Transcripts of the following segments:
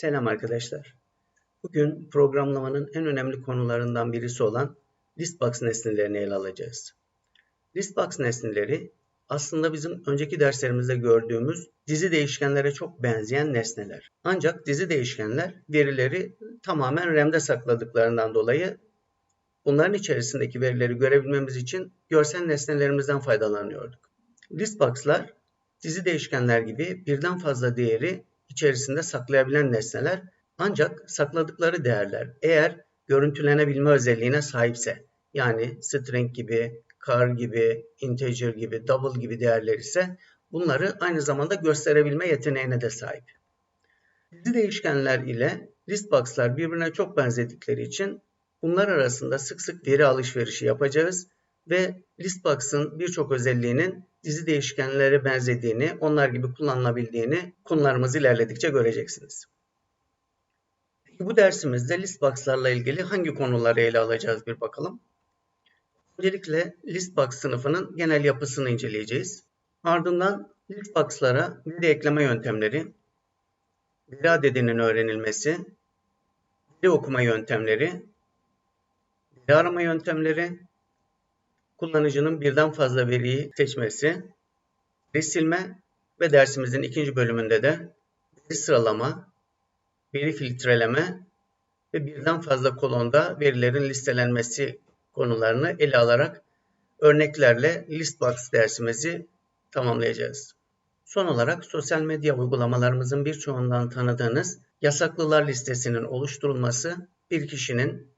Selam arkadaşlar. Bugün programlamanın en önemli konularından birisi olan listbox nesnelerini ele alacağız. Listbox nesneleri aslında bizim önceki derslerimizde gördüğümüz dizi değişkenlere çok benzeyen nesneler. Ancak dizi değişkenler verileri tamamen RAM'de sakladıklarından dolayı bunların içerisindeki verileri görebilmemiz için görsel nesnelerimizden faydalanıyorduk. Listbox'lar dizi değişkenler gibi birden fazla değeri içerisinde saklayabilen nesneler ancak sakladıkları değerler eğer görüntülenebilme özelliğine sahipse yani string gibi, char gibi, integer gibi, double gibi değerler ise bunları aynı zamanda gösterebilme yeteneğine de sahip. Dizi değişkenler ile listbox'lar birbirine çok benzedikleri için bunlar arasında sık sık veri alışverişi yapacağız ve listbox'ın birçok özelliğinin dizi değişkenlere benzediğini, onlar gibi kullanılabildiğini konularımız ilerledikçe göreceksiniz. Bu dersimizde listbox'larla ilgili hangi konuları ele alacağız bir bakalım. Öncelikle listbox sınıfının genel yapısını inceleyeceğiz. Ardından listbox'lara veri ekleme yöntemleri, veri adedinin öğrenilmesi, veri okuma yöntemleri, veri arama yöntemleri, kullanıcının birden fazla veriyi seçmesi, veri silme ve dersimizin ikinci bölümünde de veri sıralama, veri filtreleme ve birden fazla kolonda verilerin listelenmesi konularını ele alarak örneklerle Listbox dersimizi tamamlayacağız. Son olarak sosyal medya uygulamalarımızın birçoğundan tanıdığınız yasaklılar listesinin oluşturulması bir kişinin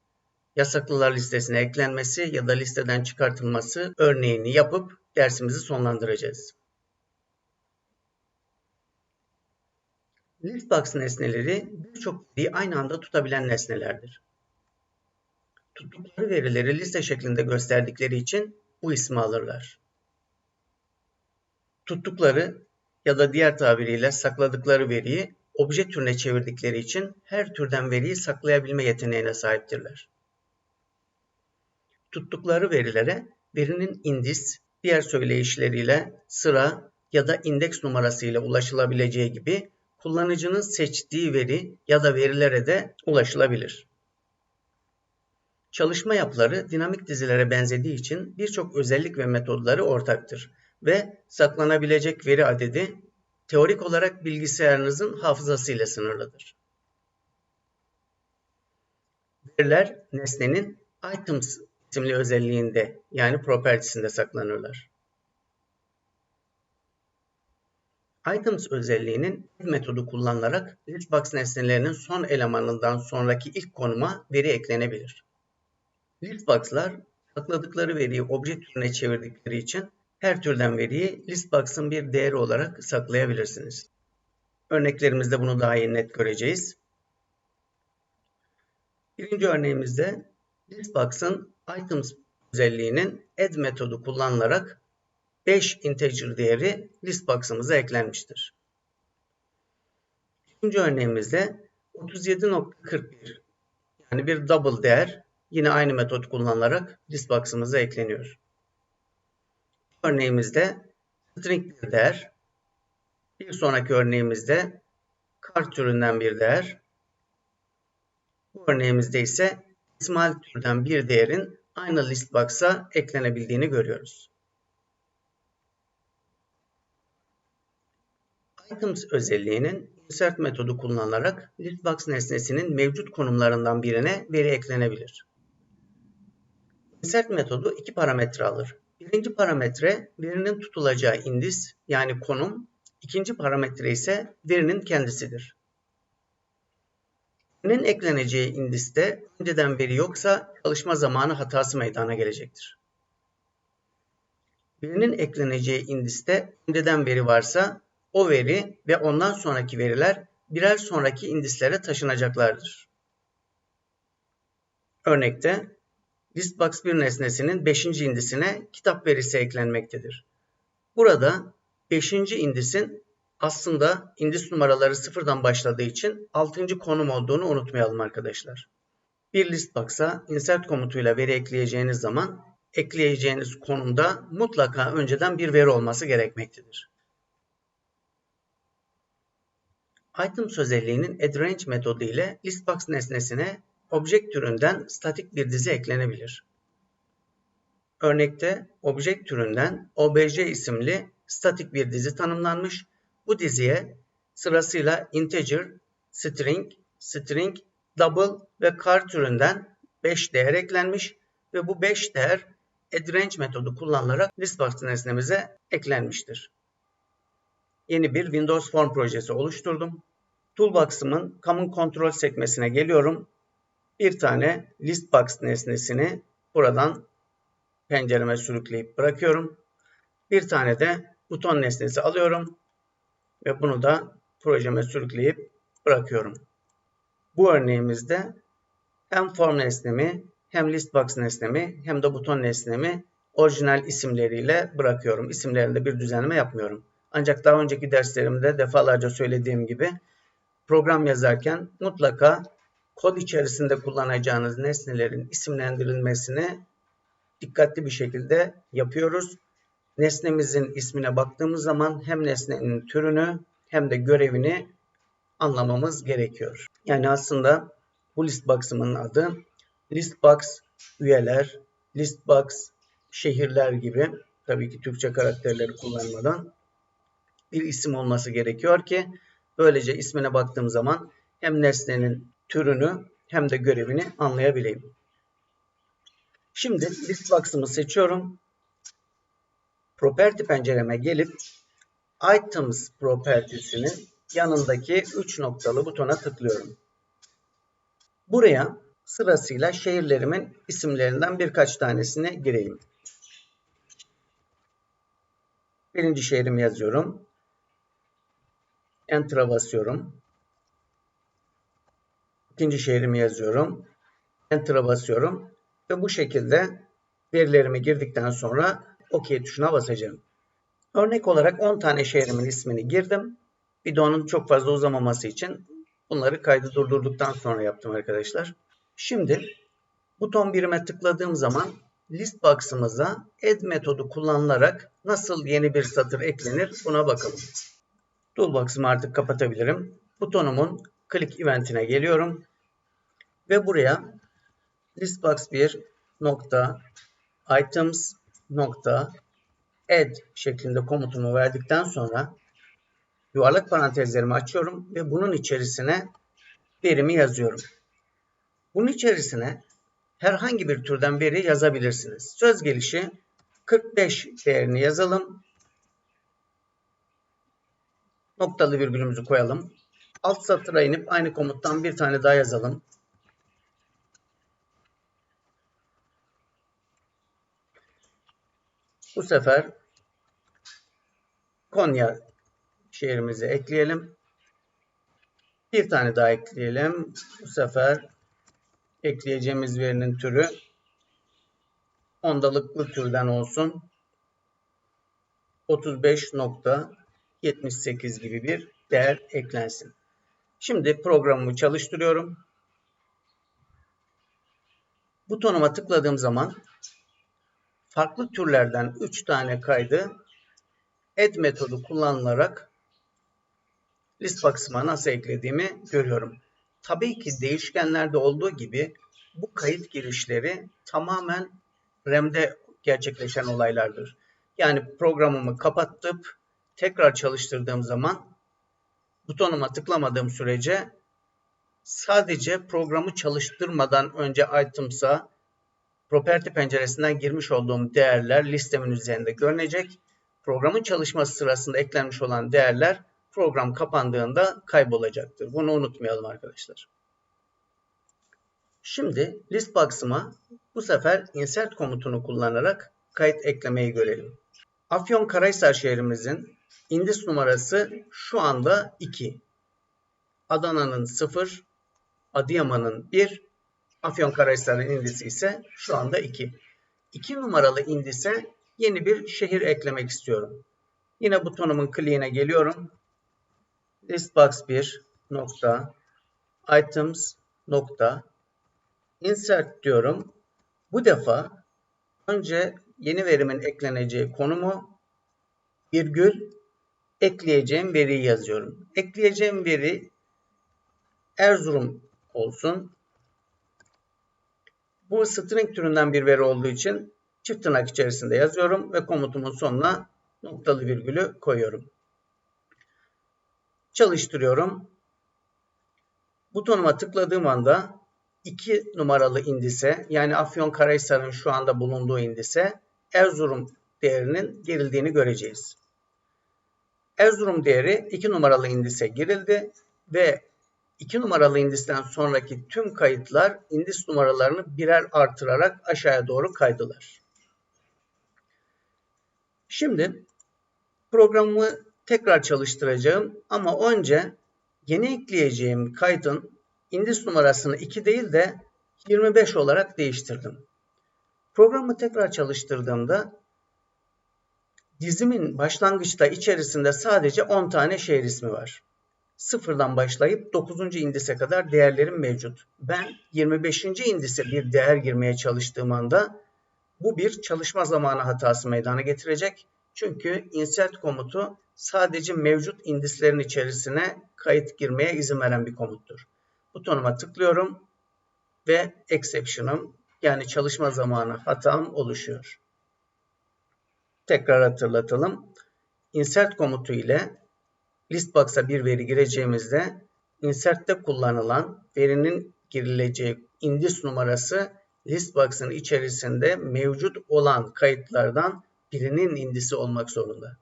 yasaklılar listesine eklenmesi ya da listeden çıkartılması örneğini yapıp dersimizi sonlandıracağız. Listbox nesneleri birçok veriyi aynı anda tutabilen nesnelerdir. Tuttukları verileri liste şeklinde gösterdikleri için bu ismi alırlar. Tuttukları ya da diğer tabiriyle sakladıkları veriyi obje türüne çevirdikleri için her türden veriyi saklayabilme yeteneğine sahiptirler tuttukları verilere verinin indis, diğer söyleyişleriyle sıra ya da indeks numarası ile ulaşılabileceği gibi kullanıcının seçtiği veri ya da verilere de ulaşılabilir. Çalışma yapıları dinamik dizilere benzediği için birçok özellik ve metodları ortaktır ve saklanabilecek veri adedi teorik olarak bilgisayarınızın hafızası ile sınırlıdır. Veriler nesnenin items isimli özelliğinde yani propertiesinde saklanırlar. Items özelliğinin metodu kullanılarak listbox nesnelerinin son elemanından sonraki ilk konuma veri eklenebilir. Listbox'lar sakladıkları veriyi obje türüne çevirdikleri için her türden veriyi listbox'ın bir değeri olarak saklayabilirsiniz. Örneklerimizde bunu daha iyi net göreceğiz. Birinci örneğimizde listbox'ın items özelliğinin add metodu kullanılarak 5 integer değeri listbox'ımıza eklenmiştir. İkinci örneğimizde 37.41 yani bir double değer yine aynı metot kullanılarak listbox'ımıza ekleniyor. Örneğimizde string bir değer, bir sonraki örneğimizde kart türünden bir değer, bu örneğimizde ise İsmail türden bir değerin aynı list box'a eklenebildiğini görüyoruz. Items özelliğinin insert metodu kullanılarak listbox nesnesinin mevcut konumlarından birine veri eklenebilir. Insert metodu iki parametre alır. Birinci parametre verinin tutulacağı indis yani konum, ikinci parametre ise verinin kendisidir. Verinin ekleneceği indiste önceden veri yoksa çalışma zamanı hatası meydana gelecektir. Verinin ekleneceği indiste önceden veri varsa o veri ve ondan sonraki veriler birer sonraki indislere taşınacaklardır. Örnekte listbox bir nesnesinin 5. indisine kitap verisi eklenmektedir. Burada 5. indisin aslında indis numaraları sıfırdan başladığı için 6. konum olduğunu unutmayalım arkadaşlar. Bir list box'a insert komutuyla veri ekleyeceğiniz zaman ekleyeceğiniz konumda mutlaka önceden bir veri olması gerekmektedir. items özelliğinin addRange metodu ile listbox nesnesine object türünden statik bir dizi eklenebilir. Örnekte object türünden obj isimli statik bir dizi tanımlanmış. Bu diziye sırasıyla integer, string, string, double ve char türünden 5 değer eklenmiş ve bu 5 değer addRange metodu kullanılarak listbox nesnemize eklenmiştir. Yeni bir Windows Form projesi oluşturdum. Toolbox'ımın Common Control sekmesine geliyorum. Bir tane listbox nesnesini buradan pencereme sürükleyip bırakıyorum. Bir tane de buton nesnesi alıyorum ve bunu da projeme sürükleyip bırakıyorum. Bu örneğimizde hem form nesnemi hem listbox nesnemi hem de buton nesnemi orijinal isimleriyle bırakıyorum. İsimlerinde bir düzenleme yapmıyorum. Ancak daha önceki derslerimde defalarca söylediğim gibi program yazarken mutlaka kod içerisinde kullanacağınız nesnelerin isimlendirilmesini dikkatli bir şekilde yapıyoruz. Nesnemizin ismine baktığımız zaman hem nesnenin türünü hem de görevini anlamamız gerekiyor. Yani aslında bu listbox'ımın adı listbox üyeler, listbox şehirler gibi tabii ki Türkçe karakterleri kullanmadan bir isim olması gerekiyor ki böylece ismine baktığım zaman hem nesnenin türünü hem de görevini anlayabileyim. Şimdi listbox'ımı seçiyorum. Property pencereme gelip Items propertiesinin yanındaki 3 noktalı butona tıklıyorum. Buraya sırasıyla şehirlerimin isimlerinden birkaç tanesini gireyim. Birinci şehrimi yazıyorum. Enter'a basıyorum. İkinci şehrimi yazıyorum. Enter'a basıyorum. Ve bu şekilde verilerimi girdikten sonra OK tuşuna basacağım. Örnek olarak 10 tane şehrimin ismini girdim. Videonun çok fazla uzamaması için bunları kaydı durdurduktan sonra yaptım arkadaşlar. Şimdi buton birime tıkladığım zaman list box'ımıza add metodu kullanılarak nasıl yeni bir satır eklenir buna bakalım. Toolbox'ımı artık kapatabilirim. Butonumun click eventine geliyorum. Ve buraya listbox 1 nokta items nokta add şeklinde komutumu verdikten sonra yuvarlak parantezlerimi açıyorum ve bunun içerisine verimi yazıyorum. Bunun içerisine herhangi bir türden veri yazabilirsiniz. Söz gelişi 45 değerini yazalım. Noktalı virgülümüzü koyalım. Alt satıra inip aynı komuttan bir tane daha yazalım. Bu sefer Konya şehrimizi ekleyelim. Bir tane daha ekleyelim. Bu sefer ekleyeceğimiz verinin türü ondalıklı türden olsun. 35.78 gibi bir değer eklensin. Şimdi programımı çalıştırıyorum. Butonuma tıkladığım zaman farklı türlerden 3 tane kaydı add metodu kullanılarak listbox'ıma nasıl eklediğimi görüyorum. Tabii ki değişkenlerde olduğu gibi bu kayıt girişleri tamamen RAM'de gerçekleşen olaylardır. Yani programımı kapatıp tekrar çalıştırdığım zaman butonuma tıklamadığım sürece sadece programı çalıştırmadan önce items'a property penceresinden girmiş olduğum değerler listemin üzerinde görünecek. Programın çalışması sırasında eklenmiş olan değerler program kapandığında kaybolacaktır. Bunu unutmayalım arkadaşlar. Şimdi list box'ıma bu sefer insert komutunu kullanarak kayıt eklemeyi görelim. Afyon Karahisar şehrimizin indis numarası şu anda 2. Adana'nın 0, Adıyaman'ın 1, Afyonkarahisar'ın indisi ise şu anda 2. 2 numaralı indise yeni bir şehir eklemek istiyorum. Yine butonumun kliğine geliyorum. Listbox 1 nokta items nokta insert diyorum. Bu defa önce yeni verimin ekleneceği konumu virgül ekleyeceğim veriyi yazıyorum. Ekleyeceğim veri Erzurum olsun. Bu string türünden bir veri olduğu için çift tırnak içerisinde yazıyorum ve komutumun sonuna noktalı virgülü koyuyorum. Çalıştırıyorum. Butonuma tıkladığım anda 2 numaralı indise yani Afyonkarahisar'ın şu anda bulunduğu indise Erzurum değerinin girildiğini göreceğiz. Erzurum değeri 2 numaralı indise girildi ve 2 numaralı indisten sonraki tüm kayıtlar indis numaralarını birer artırarak aşağıya doğru kaydılar. Şimdi programımı tekrar çalıştıracağım ama önce yeni ekleyeceğim kaydın indis numarasını 2 değil de 25 olarak değiştirdim. Programı tekrar çalıştırdığımda dizimin başlangıçta içerisinde sadece 10 tane şehir ismi var. Sıfırdan başlayıp 9. indise kadar değerlerim mevcut. Ben 25. indise bir değer girmeye çalıştığım anda bu bir çalışma zamanı hatası meydana getirecek. Çünkü insert komutu sadece mevcut indislerin içerisine kayıt girmeye izin veren bir komuttur. Butonuma tıklıyorum ve exception'ım yani çalışma zamanı hatam oluşuyor. Tekrar hatırlatalım. Insert komutu ile listbox'a bir veri gireceğimizde insert'te kullanılan verinin girileceği indis numarası listbox'ın içerisinde mevcut olan kayıtlardan birinin indisi olmak zorunda.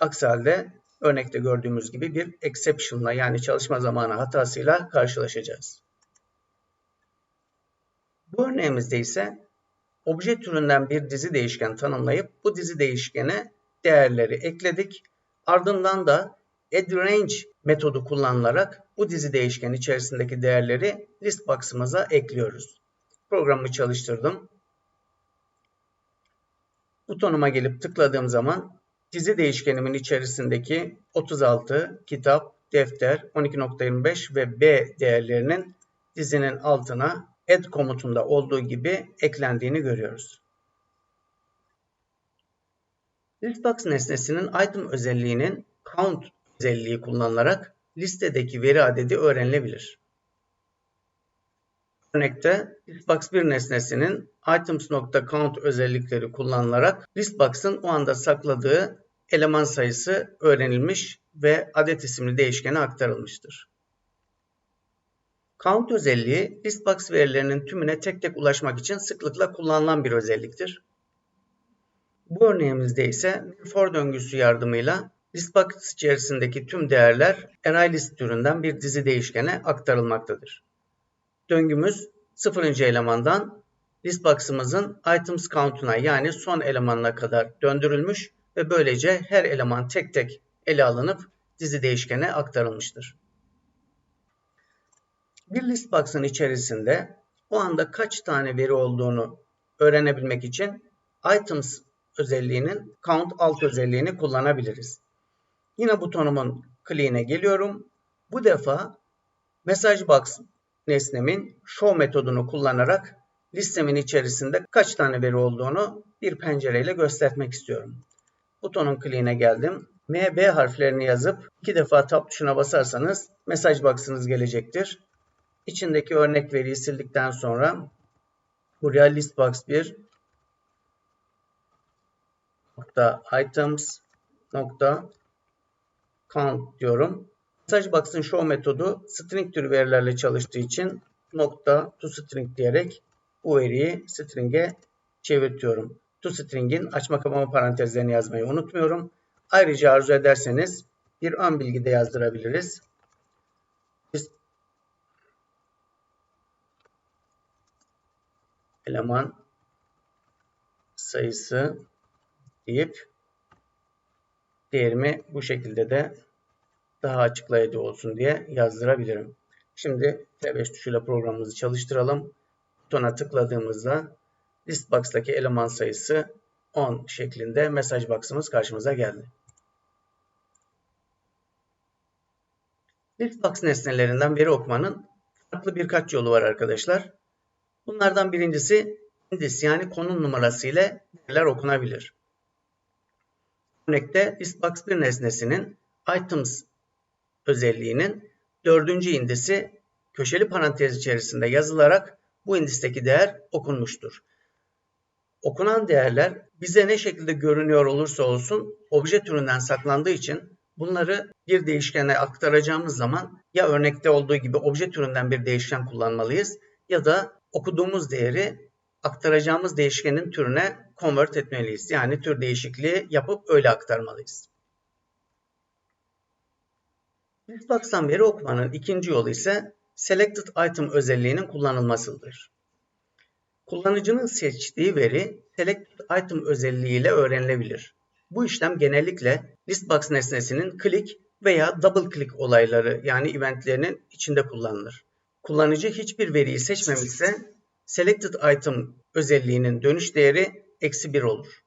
Aksi halde örnekte gördüğümüz gibi bir exception'la yani çalışma zamanı hatasıyla karşılaşacağız. Bu örneğimizde ise obje türünden bir dizi değişken tanımlayıp bu dizi değişkene değerleri ekledik. Ardından da addRange metodu kullanılarak bu dizi değişken içerisindeki değerleri list box'ımıza ekliyoruz. Programı çalıştırdım. Butonuma gelip tıkladığım zaman dizi değişkenimin içerisindeki 36, kitap, defter, 12.25 ve B değerlerinin dizinin altına add komutunda olduğu gibi eklendiğini görüyoruz. Listbox nesnesinin item özelliğinin count özelliği kullanılarak listedeki veri adedi öğrenilebilir. Örnekte listbox bir nesnesinin items.count özellikleri kullanılarak listbox'ın o anda sakladığı eleman sayısı öğrenilmiş ve adet isimli değişkene aktarılmıştır. Count özelliği listbox verilerinin tümüne tek tek ulaşmak için sıklıkla kullanılan bir özelliktir. Bu örneğimizde ise for döngüsü yardımıyla listbox içerisindeki tüm değerler ArrayList türünden bir dizi değişkene aktarılmaktadır. Döngümüz sıfırıncı elemandan listbox'ımızın items count'una yani son elemanına kadar döndürülmüş ve böylece her eleman tek tek ele alınıp dizi değişkene aktarılmıştır. Bir list box'ın içerisinde o anda kaç tane veri olduğunu öğrenebilmek için items özelliğinin count alt özelliğini kullanabiliriz. Yine butonumun kliğine geliyorum. Bu defa message box nesnemin show metodunu kullanarak listemin içerisinde kaç tane veri olduğunu bir pencereyle göstermek istiyorum. Butonun kliğine geldim. M, B harflerini yazıp iki defa tab tuşuna basarsanız mesaj box'ınız gelecektir. İçindeki örnek veriyi sildikten sonra buraya listbox 1 nokta items nokta count diyorum. Mesaj box'ın show metodu string türü verilerle çalıştığı için nokta to string diyerek bu veriyi string'e çevirtiyorum. To string'in açma kapama parantezlerini yazmayı unutmuyorum. Ayrıca arzu ederseniz bir ön bilgi de yazdırabiliriz. eleman sayısı deyip değerimi bu şekilde de daha açıklayıcı olsun diye yazdırabilirim. Şimdi F5 tuşuyla programımızı çalıştıralım. Butona tıkladığımızda listbox'taki eleman sayısı 10 şeklinde mesaj box'ımız karşımıza geldi. Listbox nesnelerinden veri okumanın farklı birkaç yolu var arkadaşlar. Bunlardan birincisi indis yani konum numarası ile değerler okunabilir. Örnekte listbox bir nesnesinin items özelliğinin dördüncü indisi köşeli parantez içerisinde yazılarak bu indisteki değer okunmuştur. Okunan değerler bize ne şekilde görünüyor olursa olsun obje türünden saklandığı için bunları bir değişkene aktaracağımız zaman ya örnekte olduğu gibi obje türünden bir değişken kullanmalıyız ya da okuduğumuz değeri aktaracağımız değişkenin türüne convert etmeliyiz. Yani tür değişikliği yapıp öyle aktarmalıyız. Listbox'tan veri okumanın ikinci yolu ise Selected Item özelliğinin kullanılmasıdır. Kullanıcının seçtiği veri Selected Item özelliğiyle öğrenilebilir. Bu işlem genellikle Listbox nesnesinin click veya double click olayları yani eventlerinin içinde kullanılır. Kullanıcı hiçbir veriyi seçmemişse Selected Item özelliğinin dönüş değeri eksi 1 olur.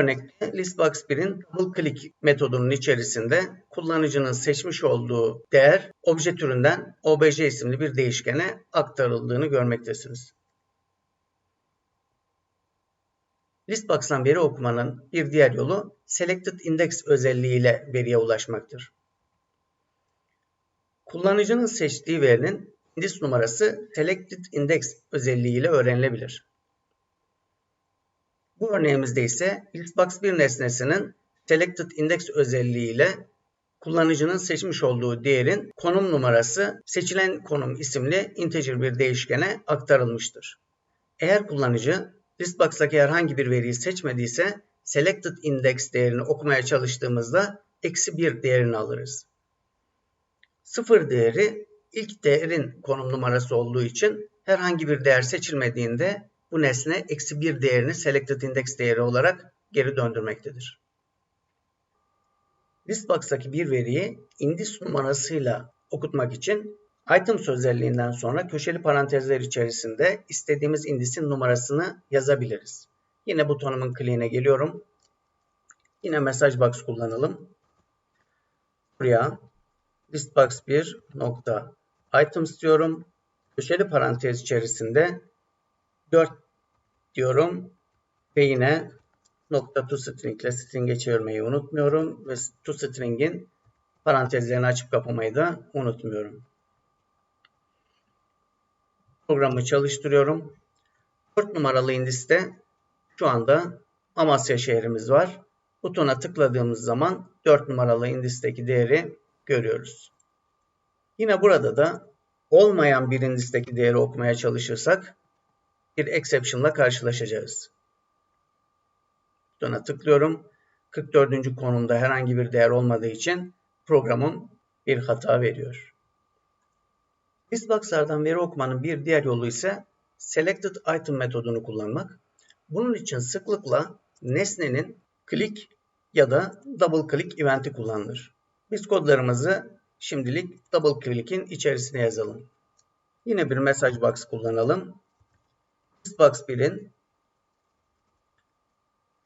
Örnekte Listbox 1'in double click metodunun içerisinde kullanıcının seçmiş olduğu değer obje türünden obj isimli bir değişkene aktarıldığını görmektesiniz. Listbox'tan veri okumanın bir diğer yolu Selected Index özelliğiyle veriye ulaşmaktır. Kullanıcının seçtiği verinin indis numarası Selected Index özelliğiyle öğrenilebilir. Bu örneğimizde ise Listbox bir nesnesinin Selected Index özelliğiyle kullanıcının seçmiş olduğu değerin konum numarası seçilen konum isimli integer bir değişkene aktarılmıştır. Eğer kullanıcı Listbox'taki herhangi bir veriyi seçmediyse Selected Index değerini okumaya çalıştığımızda eksi 1 değerini alırız. Sıfır değeri ilk değerin konum numarası olduğu için herhangi bir değer seçilmediğinde bu nesne eksi 1 değerini selected index değeri olarak geri döndürmektedir. Listbox'taki bir veriyi indis numarasıyla okutmak için items özelliğinden sonra köşeli parantezler içerisinde istediğimiz indisin numarasını yazabiliriz. Yine butonumun kliğine geliyorum. Yine message box kullanalım. Buraya listbox 1 nokta items diyorum. Köşeli parantez içerisinde 4 diyorum ve yine nokta to string ile string'e çevirmeyi unutmuyorum ve to string'in parantezlerini açıp kapamayı da unutmuyorum. Programı çalıştırıyorum. 4 numaralı indiste şu anda Amasya şehrimiz var. Butona tıkladığımız zaman 4 numaralı indisteki değeri görüyoruz. Yine burada da olmayan bir indisteki değeri okumaya çalışırsak bir exception ile karşılaşacağız. Butona tıklıyorum. 44. konumda herhangi bir değer olmadığı için programım bir hata veriyor. Listbox'lardan veri okumanın bir diğer yolu ise selected item metodunu kullanmak. Bunun için sıklıkla nesnenin click ya da double click eventi kullanılır. Biz kodlarımızı şimdilik double click'in içerisine yazalım. Yine bir message box kullanalım. Listbox 1'in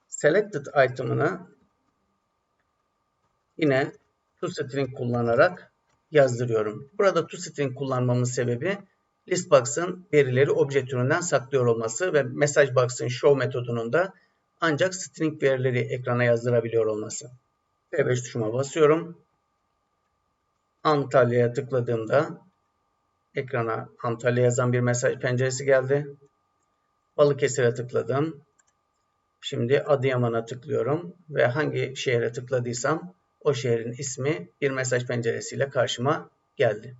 selected item'ını yine toString kullanarak yazdırıyorum. Burada toString kullanmamın sebebi listbox'ın verileri obje türünden saklıyor olması ve messageBox'ın show metodunun da ancak string verileri ekrana yazdırabiliyor olması. F5 tuşuma basıyorum. Antalya'ya tıkladığımda ekrana Antalya yazan bir mesaj penceresi geldi. Balıkesir'e tıkladım. Şimdi Adıyaman'a tıklıyorum ve hangi şehre tıkladıysam o şehrin ismi bir mesaj penceresiyle karşıma geldi.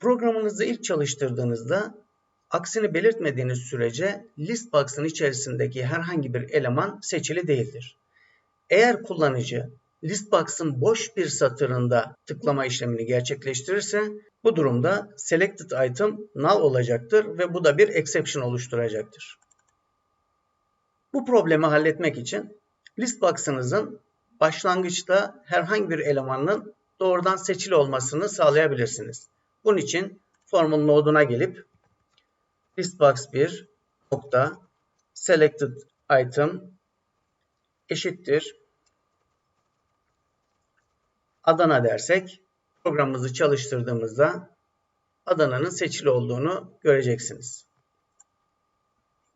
Programınızı ilk çalıştırdığınızda aksini belirtmediğiniz sürece list box'ın içerisindeki herhangi bir eleman seçili değildir. Eğer kullanıcı list box'ın boş bir satırında tıklama işlemini gerçekleştirirse bu durumda selected item null olacaktır ve bu da bir exception oluşturacaktır. Bu problemi halletmek için list box'ınızın başlangıçta herhangi bir elemanın doğrudan seçili olmasını sağlayabilirsiniz. Bunun için formun noduna gelip listbox 1 nokta selected item eşittir Adana dersek programımızı çalıştırdığımızda Adana'nın seçili olduğunu göreceksiniz.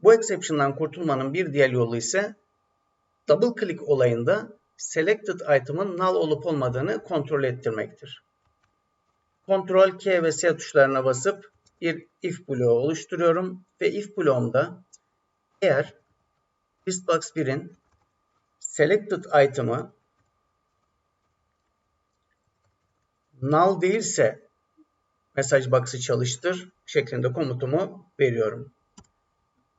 Bu exception'dan kurtulmanın bir diğer yolu ise double click olayında selected item'ın null olup olmadığını kontrol ettirmektir. Ctrl K ve S tuşlarına basıp bir if bloğu oluşturuyorum ve if bloğumda eğer listbox 1'in selected item'ı null değilse mesaj box'ı çalıştır şeklinde komutumu veriyorum.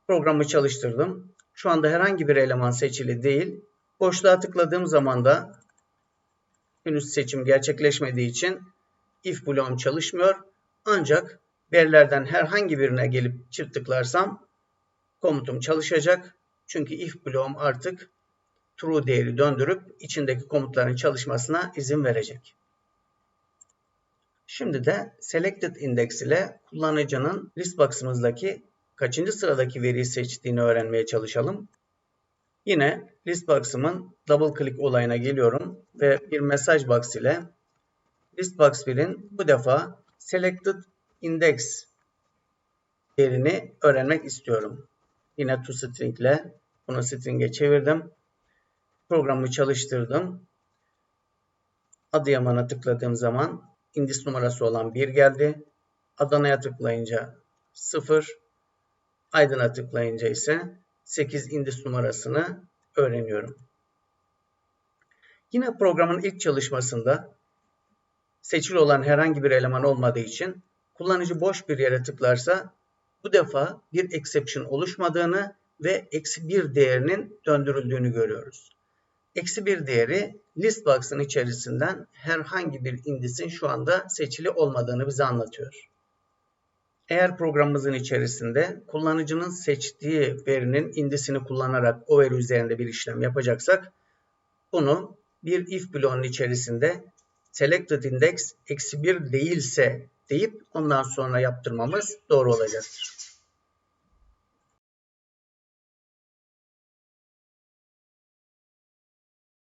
Programı çalıştırdım. Şu anda herhangi bir eleman seçili değil. Boşluğa tıkladığım zaman da henüz seçim gerçekleşmediği için if bloğum çalışmıyor. Ancak verilerden herhangi birine gelip çift tıklarsam komutum çalışacak. Çünkü if bloğum artık true değeri döndürüp içindeki komutların çalışmasına izin verecek. Şimdi de selected index ile kullanıcının list box'ımızdaki kaçıncı sıradaki veriyi seçtiğini öğrenmeye çalışalım. Yine list box'ımın double click olayına geliyorum ve bir mesaj box ile list box 1'in bu defa selected index değerini öğrenmek istiyorum. Yine toString ile bunu string'e çevirdim. Programı çalıştırdım. Adıyaman'a tıkladığım zaman indis numarası olan 1 geldi. Adana'ya tıklayınca 0. Aydın'a tıklayınca ise 8 indis numarasını öğreniyorum. Yine programın ilk çalışmasında seçili olan herhangi bir eleman olmadığı için kullanıcı boş bir yere tıklarsa bu defa bir exception oluşmadığını ve eksi bir değerinin döndürüldüğünü görüyoruz. Eksi bir değeri list box'ın içerisinden herhangi bir indisin şu anda seçili olmadığını bize anlatıyor. Eğer programımızın içerisinde kullanıcının seçtiği verinin indisini kullanarak o veri üzerinde bir işlem yapacaksak bunu bir if bloğunun içerisinde selected index eksi 1 değilse deyip ondan sonra yaptırmamız doğru olacaktır.